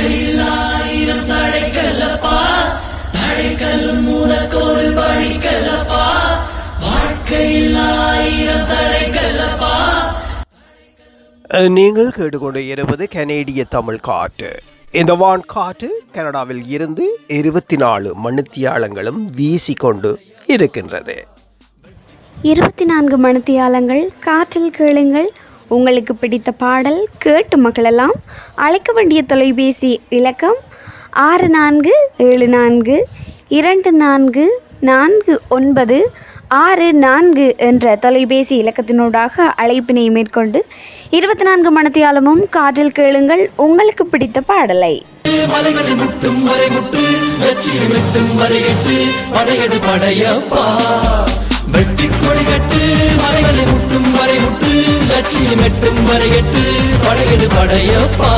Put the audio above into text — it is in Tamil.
வாழ்க்கையில் ஆயிரம் தடைக்கல்லப்பா தடைக்கல்லும் உனக்கொரு வழிக்கல்லப்பா வாழ்க்கையில் ஆயிரம் தடைக்கல்லப்பா நீங்கள் கேட்டுக்கொண்டு இருப்பது கனேடிய தமிழ் காற்று இந்த வான் காற்று கனடாவில் இருந்து இருபத்தி நாலு மணித்தியாலங்களும் வீசிக்கொண்டு இருக்கின்றது. இருபத்தி நான்கு மணித்தியாலங்கள் காற்றில் கேளுங்கள் உங்களுக்கு பிடித்த பாடல் கேட்டு மகளெல்லாம் அழைக்க வேண்டிய தொலைபேசி இலக்கம் ஆறு நான்கு ஏழு நான்கு இரண்டு நான்கு நான்கு ஒன்பது ஆறு நான்கு என்ற தொலைபேசி இலக்கத்தினூடாக அழைப்பினை மேற்கொண்டு இருபத்தி நான்கு மணத்தியாலமும் காற்றில் கேளுங்கள் உங்களுக்கு பிடித்த பாடலை. வெற்றி முட்டும் எட்டும் வரை எட்டு படையப்பா.